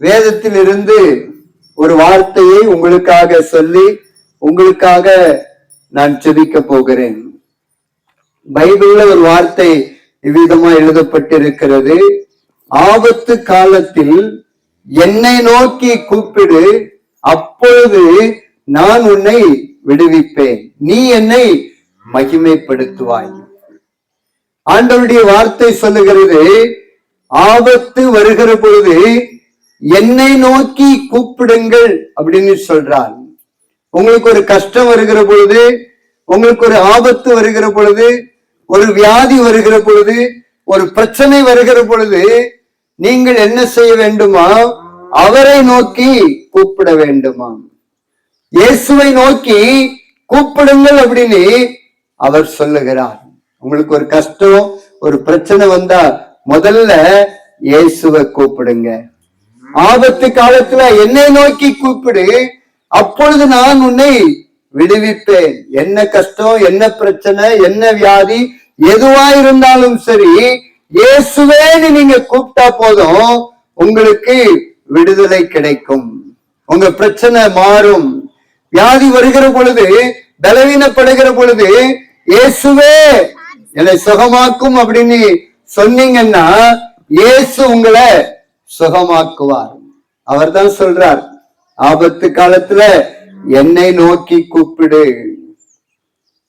வேதத்தில் இருந்து ஒரு வார்த்தையை உங்களுக்காக சொல்லி உங்களுக்காக நான் செபிக்க போகிறேன். பைபிள்ல ஒரு வார்த்தை இவ்விதமா எழுதப்பட்டிருக்கிறது. ஆபத்து காலத்தில் என்னை நோக்கி கூப்பிடு அப்பொழுது நான் உன்னை விடுவிப்பேன். நீ என்னை மகிமைப்படுத்துவாய். ஆண்டவருடைய வார்த்தை சொல்லுகிறது ஆபத்து வருகிற பொழுது என்னை நோக்கி கூப்பிடுங்கள் அப்படின்னு சொல்றார் உங்களுக்கு ஒரு கஷ்டம் வருகிற பொழுது உங்களுக்கு ஒரு ஆபத்து வருகிற பொழுது ஒரு வியாதி வருகிற பொழுது ஒரு பிரச்சனை வருகிற பொழுது நீங்கள் என்ன செய்ய வேண்டுமா? அவரை நோக்கி கூப்பிட வேண்டுமா இயேசுவை நோக்கி கூப்பிடுங்கள் அப்படின்னு அவர் சொல்லுகிறார். உங்களுக்கு ஒரு கஷ்டம் ஒரு பிரச்சனை வந்தா முதல்ல இயேசுவை கூப்பிடுங்க. ஆபத்து காலத்துல என்னை நோக்கி கூப்பிடு அப்பொழுது நான் உன்னை விடுவிப்பேன். என்ன கஷ்டம் என்ன பிரச்சனை என்ன வியாதி எதுவா இருந்தாலும் சரி இயேசுவேன்னு நீங்க கூப்பிட்டா போதும் உங்களுக்கு விடுதலை கிடைக்கும். உங்க பிரச்சனை மாறும். வியாதி வருகிற பொழுது பலவீனப்படுகிற பொழுது இயேசுவே என்னை சுகமாக்கும் அப்படின்னு சொன்னீங்கன்னா இயேசு உங்களை சுகமாக்குவார். அவர் தான் சொல்றார் ஆபத்து காலத்துல என்னை நோக்கி கூப்பிடு.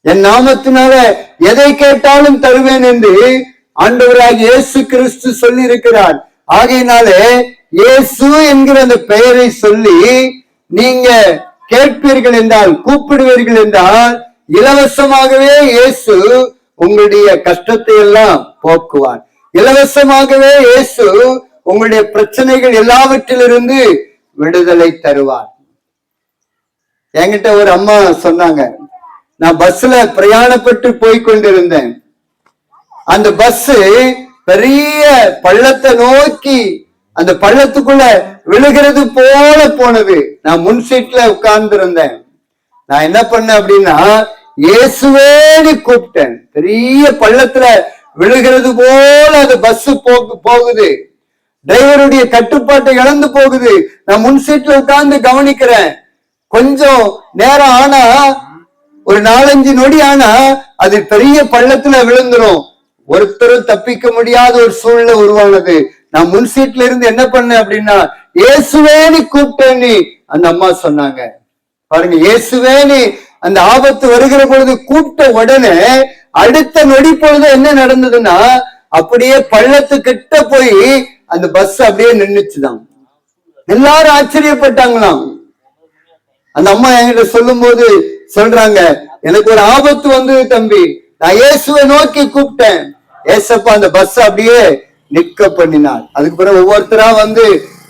என் நாமத்தினால எதை கேட்டாலும் தருவேன் என்று ஆண்டவராக இயேசு கிறிஸ்து சொல்லி இருக்கிறார் ஆகையினாலே இயேசு என்கிற அந்த பெயரை சொல்லி நீங்க கேட்பீர்கள் என்றால் கூப்பிடுவீர்கள் என்றால் இலவசமாகவே இயேசு உங்களுடைய கஷ்டத்தை எல்லாம் போக்குவார். இலவசமாகவே இயேசு உங்களுடைய பிரச்சனைகள் எல்லாவற்றிலிருந்து விடுதலை தருவார். என்கிட்ட ஒரு அம்மா சொன்னாங்க நான் பஸ்ல பிரயாணப்பட்டு போய் கொண்டிருந்தேன். அந்த பஸ் பெரிய பள்ளத்தை நோக்கி அந்த பள்ளத்துக்குள்ள விழுகிறது போல போனது. நான் முன் சீட்ல உட்கார்ந்து இருந்தேன் நான் என்ன பண்ணேன் அப்படின்னா இயேசுவேன்னு கூப்பிட்டேன். பெரிய பள்ளத்துல விழுகிறது போல அந்த பஸ் போக்கு போகுது. டிரைவருடைய கட்டுப்பாட்டை இழந்து போகுது. நான் முன் சீட்ல உட்கார்ந்து கவனிக்கிறேன். கொஞ்சம் நேரம் ஆனா ஒரு நாலஞ்சு நொடி ஆனா அது பெரிய பள்ளத்துல விழுந்துரும். ஒருத்தரும் தப்பிக்க முடியாத ஒரு சூழ்நிலை உருவானது. நான் முன் சீட்ல இருந்து என்ன பண்ணேன் அப்படின்னா இயேசுவேன்னு கூப்பிட்டேன்னு அந்த அம்மா சொன்னாங்க. பாருங்க இயேசுவேன்னு அந்த ஆபத்து வருகிற பொழுது கூப்பிட்ட உடனே அடுத்த நொடி பொழுது என்ன நடந்ததுன்னா அப்படியே பள்ளத்து கிட்ட போய் அந்த பஸ் அப்படியே நின்றுச்சுதான் எல்லாரும் ஆச்சரியப்பட்டாங்களாம். அந்த அம்மா என்கிட்ட சொல்லும் போது சொல்றாங்க எனக்கு ஒரு ஆபத்து வந்தது தம்பி. நான் இயேசுவை நோக்கி கூப்பிட்டேன். ஏசப்பா அந்த பஸ் அப்படியே நிக்க பண்ணினார். அதுக்கு பிறகு ஒவ்வொருத்தரா வந்து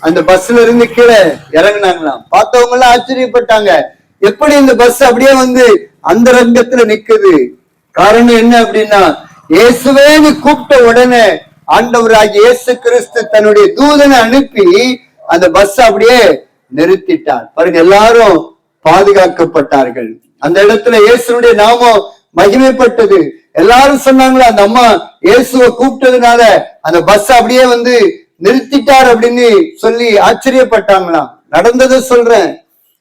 அந்த பஸ்ல இருந்து கீழே இறங்குனாங்களாம். பார்த்தவங்க எல்லாம் ஆச்சரியப்பட்டாங்க. எப்படி இந்த பஸ் அப்படியே வந்து அந்த ரங்கத்துல நிக்குது? காரணம் என்ன அப்படின்னா இயேசுவேன்னு கூப்பிட்ட உடனே ஆண்டவராகிய இயேசு கிறிஸ்து தன்னுடைய தூதனை அனுப்பி அந்த பஸ் அப்படியே நிறுத்திட்டார். பாருங்க எல்லாரும் பாதுகாக்கப்பட்டார்கள். அந்த இடத்துல இயேசுடைய நாமம் மகிமைப்பட்டது. எல்லாரும் சொன்னாங்களா அந்த அம்மா இயேசுவை கூப்பிட்டதுனால அந்த பஸ் அப்படியே வந்து நிறுத்திட்டார் அப்படின்னு சொல்லி ஆச்சரியப்பட்டாங்களாம். நடந்ததை சொல்றேன்.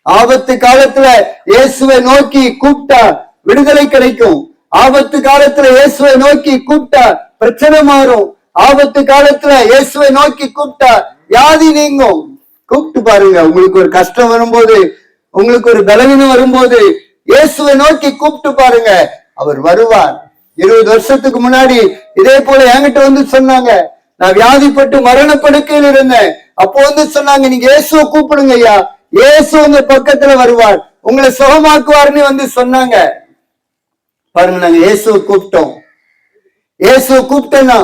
ஆபத்து காலத்துல இயேசுவை நோக்கி கூப்பிட்டா விடுதலை கிடைக்கும். ஆபத்து காலத்துல இயேசுவை நோக்கி கூப்பிட்டா பிரச்சனை மாறும். ஆபத்து காலத்துல இயேசுவை நோக்கி கூப்பிட்டா வியாதி நீங்கும். கூப்பிட்டு பாருங்க உங்களுக்கு ஒரு கஷ்டம் வரும்போது உங்களுக்கு ஒரு பலவீனம் வரும்போது இயேசுவை நோக்கி கூப்பிட்டு பாருங்க. அவர் வருவார். இருபது வருஷத்துக்கு முன்னாடி இதே போல என்கிட்ட வந்து சொன்னாங்க நான் வியாதிப்பட்டு மரணப்படுக்கையில் இருந்தேன். அப்போ வந்து சொன்னாங்க நீங்க இயேசுவை கூப்பிடுங்க ஐயா. இயேசு உங்க பக்கத்துல வருவார். உங்களை சுகமாக்குவார்னு வந்து சொன்னாங்க. பாருங்க நாங்க இயேசுவை கூப்பிட்டோம். இயேசுவை கூப்பிட்டேன்னா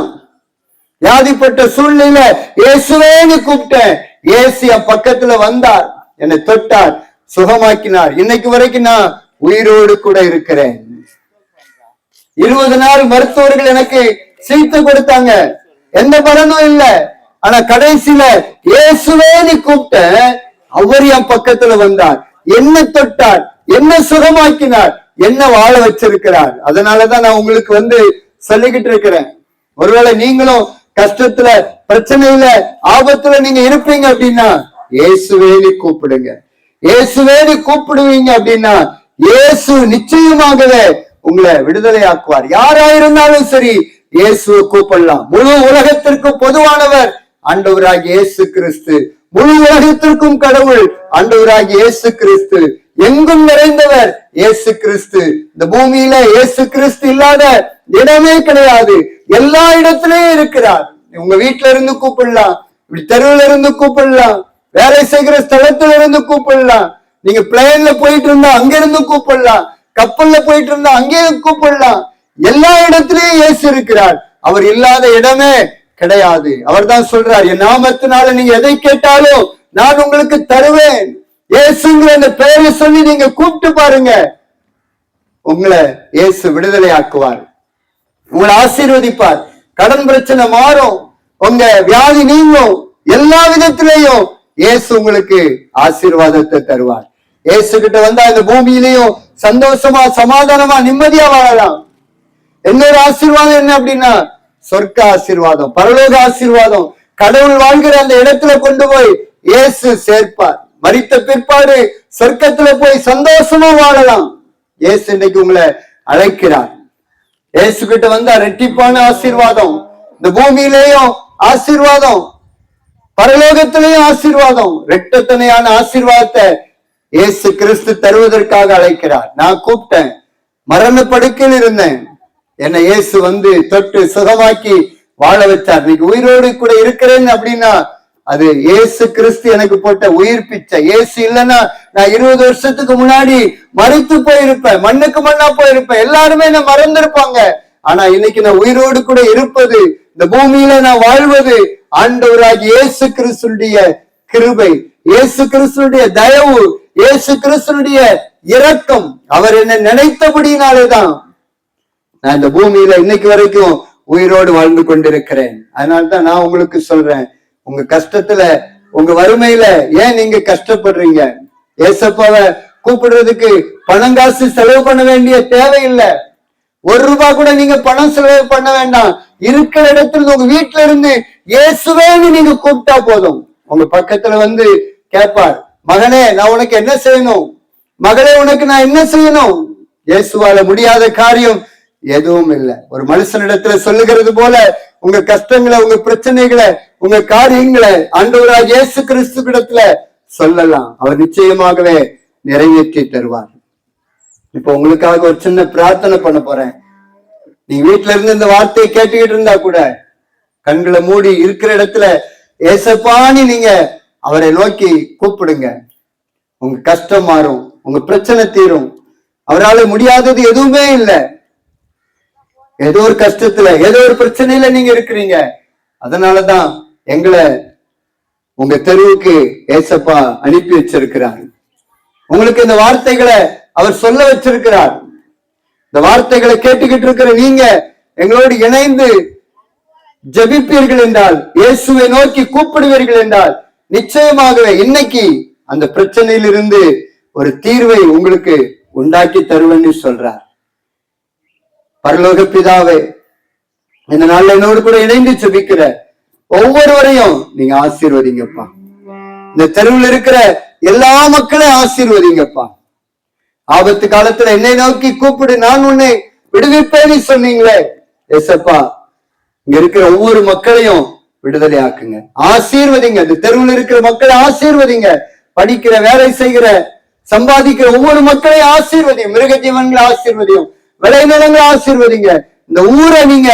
வியாதிப்பட்ட சூழ்நிலையில இயேசுவேன்னு கூப்பிட்டேன். இயேசு என் பக்கத்துல வந்தார். என்னை தொட்டார் சுகமாக்கினார். இன்னைக்கு வரைக்கும் நான் உயிரோடு கூட இருக்கிறேன். இருபது நாள் மருத்துவர்கள் எனக்கு சிகிச்சை கொடுத்தாங்க. எந்த பலனும் இல்ல. ஆனா கடைசியில இயேசுவேன்னு கூப்பிட்டேன். அவர் என் பக்கத்துல வந்தார். என்ன தொட்டார் என்ன சுகமாக்கினார் என்ன வாழ வச்சிருக்கிறார். அதனாலதான் நான் உங்களுக்கு வந்து சொல்லிக்கிட்டு இருக்கிறேன். ஒருவேளை நீங்களும் கஷ்டத்துல பிரச்சனையில ஆபத்துல நீங்க இருப்பீங்க அப்படின்னா இயேசுவேனி கூப்பிடுங்க. இயேசுவேனி கூப்பிடுவீங்க அப்படின்னா இயேசு நிச்சயமாகவே உங்களை விடுதலை ஆக்குவார் யாராயிருந்தாலும் சரி இயேசுவை கூப்பிடலாம். முழு உலகத்திற்கு பொதுவானவர் ஆண்டவராகிய இயேசு கிறிஸ்து. முழு உலகத்திற்கும் கடவுள் ஆண்டவராகிய இயேசு கிறிஸ்து. எங்கும் நிறைந்தவர் இயேசு கிறிஸ்து இந்த பூமியில இயேசு கிறிஸ்து இல்லாத இடமே கிடையாது. எல்லா இடத்துலயும் இருக்கிறார். உங்க வீட்டுல இருந்து கூப்பிடலாம். இப்படி தெருவுல இருந்து கூப்பிடலாம். வேலை செய்கிற ஸ்தலத்துல இருந்து கூப்பிடலாம். நீங்க பிளேன்ல போயிட்டு இருந்தா அங்க இருந்து கூப்பிடலாம். கப்பல்ல போயிட்டு இருந்தா அங்கேயும் கூப்பிடலாம். எல்லா இடத்துலயும் இயேசு இருக்கிறார். அவர் இல்லாத இடமே கிடையாது. அவர் தான் சொல்றார் என் நாமத்தினால நீங்க எதை கேட்டாலும் நான் உங்களுக்கு தருவேன். இயேசுங்கிற அந்த பெயரை சொல்லி நீங்க கூப்பிட்டு பாருங்க. உங்களை இயேசு விடுதலை ஆக்குவார் உங்களை ஆசீர்வதிப்பார். கடன் பிரச்சனை மாறும். உங்க வியாதி நீங்கும். எல்லா விதத்திலையும் இயேசு உங்களுக்கு ஆசீர்வாதத்தை தருவார். இயேசு கிட்ட வந்தா இந்த பூமியிலையும் சந்தோஷமா சமாதானமா நிம்மதியா வாழலாம். என்னோட ஆசீர்வாதம் என்ன அப்படின்னா சொர்க்க ஆசீர்வாதம் பரலோக ஆசீர்வாதம். கடவுள் வாழ்கிற அந்த இடத்துல கொண்டு போய் இயேசு சேர்ப்பார். மறித்த பிற்பாடு சொர்க்கத்துல போய் சந்தோஷமா வாழலாம். இயேசு இன்னைக்கு உங்களை அழைக்கிறார். இயேசு கிட்ட வந்தா ரெட்டிப்பான ஆசீர்வாதம். இந்த பூமியிலேயும் ஆசீர்வாதம். பரலோகத்திலேயும் ஆசீர்வாதம். ரெட்டத்தனையான ஆசீர்வாதத்தை இயேசு கிறிஸ்து தருவதற்காக அழைக்கிறார். நான் கூப்பிட்டேன். மரண படுக்கையில் இருந்தேன். என்னை இயேசு வந்து தொட்டு சுகமாக்கி வாழ வச்சார். இன்னைக்கு உயிரோடு கூட இருக்கிறேன்னு அப்படின்னா அது ஏசு கிறிஸ்து எனக்கு போட்ட உயிர் பிச்சை. இயேசு இல்லைன்னா நான் இருபது வருஷத்துக்கு முன்னாடி மறுத்து போயிருப்பேன். மண்ணுக்கு மண்ணா போயிருப்பேன். எல்லாருமே என்ன மறந்துருப்பாங்க. ஆனா இன்னைக்கு நான் உயிரோடு கூட இருப்பது இந்த பூமியில நான் வாழ்வது ஆண்டவராகி இயேசு கிறிஸ்துடைய கிருபை இயேசு கிறிஸ்துடைய தயவு இயேசு கிறிஸ்துடைய இரக்கம். அவர் என்ன நினைத்தபடினாலேதான் நான் இந்த பூமியில இன்னைக்கு வரைக்கும் உயிரோடு வாழ்ந்து கொண்டிருக்கிறேன். அதனால்தான் நான் உங்களுக்கு சொல்றேன் உங்க கஷ்டத்துல உங்க வறுமையில ஏன் நீங்க கஷ்டப்படுறீங்க? ஏசப்பாவை கூப்பிடுறதுக்கு பணம் காசு செலவு பண்ண வேண்டிய தேவையில்லை. ஒரு ரூபாய் கூட நீங்க பணம் செலவு பண்ண வேண்டாம். இருக்கிற இடத்துல உங்க வீட்டுல இருந்து இயேசுவேன்னு நீங்க கூப்பிட்டா போதும். உங்க பக்கத்துல வந்து கேட்பார் மகனே நான் உனக்கு என்ன செய்யணும்? மகளே உனக்கு நான் என்ன செய்யணும்? இயேசுவால முடியாத காரியம் எதுவும் இல்லை. ஒரு மனுஷனிடத்துல சொல்லுகிறது போல உங்க கஷ்டங்களை உங்க பிரச்சனைகளை உங்க காரியங்களை ஆண்டவராக இயேசு கிறிஸ்து இடத்துல சொல்லலாம். அவர் நிச்சயமாகவே நிறைவேற்றி தருவார். இப்ப உங்களுக்காக ஒரு சின்ன பிரார்த்தனை பண்ண போறேன். நீ வீட்டுல இருந்து இந்த வார்த்தையை கேட்டுக்கிட்டு இருந்தா கூட கண்களை மூடி இருக்கிற இடத்துல ஏசப்பானி நீங்க அவரை நோக்கி கூப்பிடுங்க. உங்க கஷ்டம் மாறும் உங்க பிரச்சனை தீரும். அவரால முடியாதது எதுவுமே இல்லை. ஏதோ ஒரு கஷ்டத்துல ஏதோ ஒரு பிரச்சனையில நீங்க இருக்கிறீங்க. அதனாலதான் எங்களை உங்க தெருவுக்கு ஏசப்பா அனுப்பி வச்சிருக்கிறார். உங்களுக்கு இந்த வார்த்தைகளை அவர் சொல்ல வச்சிருக்கிறார். இந்த வார்த்தைகளை கேட்டுக்கிட்டு இருக்கிற நீங்க எங்களோடு இணைந்து ஜெபிப்பீர்கள் என்றால் இயேசுவை நோக்கி கூப்பிடுவீர்கள் என்றால் நிச்சயமாகவே இன்னைக்கு அந்த பிரச்சனையிலிருந்து ஒரு தீர்வை உங்களுக்கு உண்டாக்கி தருவேன்னு சொல்றார். பரலோக பிதாவே இந்த நாள்ல என்னோடு கூட இணைந்து ஜபிக்கிற ஒவ்வொருவரையும் நீங்க ஆசீர்வதிங்கப்பா. இந்த தெருவில் இருக்கிற எல்லா மக்களையும் ஆசீர்வதிங்கப்பா. ஆபத்து காலத்துல என்னை நோக்கி கூப்பிடு நான் உன்னை விடுவிப்பேன்னு சொன்னீங்களே. எசப்பா இங்க இருக்கிற ஒவ்வொரு மக்களையும் விடுதலை ஆக்குங்க. ஆசீர்வதிங்க. இந்த தெருவில் இருக்கிற மக்களை ஆசீர்வதிங்க. படிக்கிற வேலை செய்கிற சம்பாதிக்கிற ஒவ்வொரு மக்களையும் ஆசீர்வதியும். மிருக ஜீவன்களை ஆசீர்வதியும். விளைநிலங்களை ஆசீர்வதிங்க. இந்த ஊரை நீங்க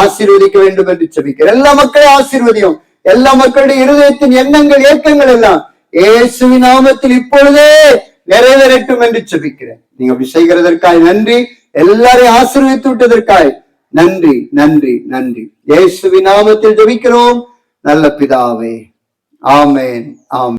ஆசீர்வதிக்க வேண்டும் என்று செபிக்கிற எல்லா மக்களும் ஆசீர்வதியும். எல்லா மக்களுடைய இருதயத்தின் எண்ணங்கள் ஏக்கங்கள் எல்லாம் இயேசுவின் நாமத்தில் இப்பொழுதே நிறைவேறட்டும் என்று செபிக்கிறேன். நீங்க அப்படி செய்கிறதற்காய் நன்றி. எல்லாரையும் ஆசீர்வதித்து விட்டதற்காய் நன்றி நன்றி நன்றி. இயேசுவின் நாமத்தில் ஜபிக்கிறோம். நல்ல பிதாவே. ஆமேன் ஆமென்.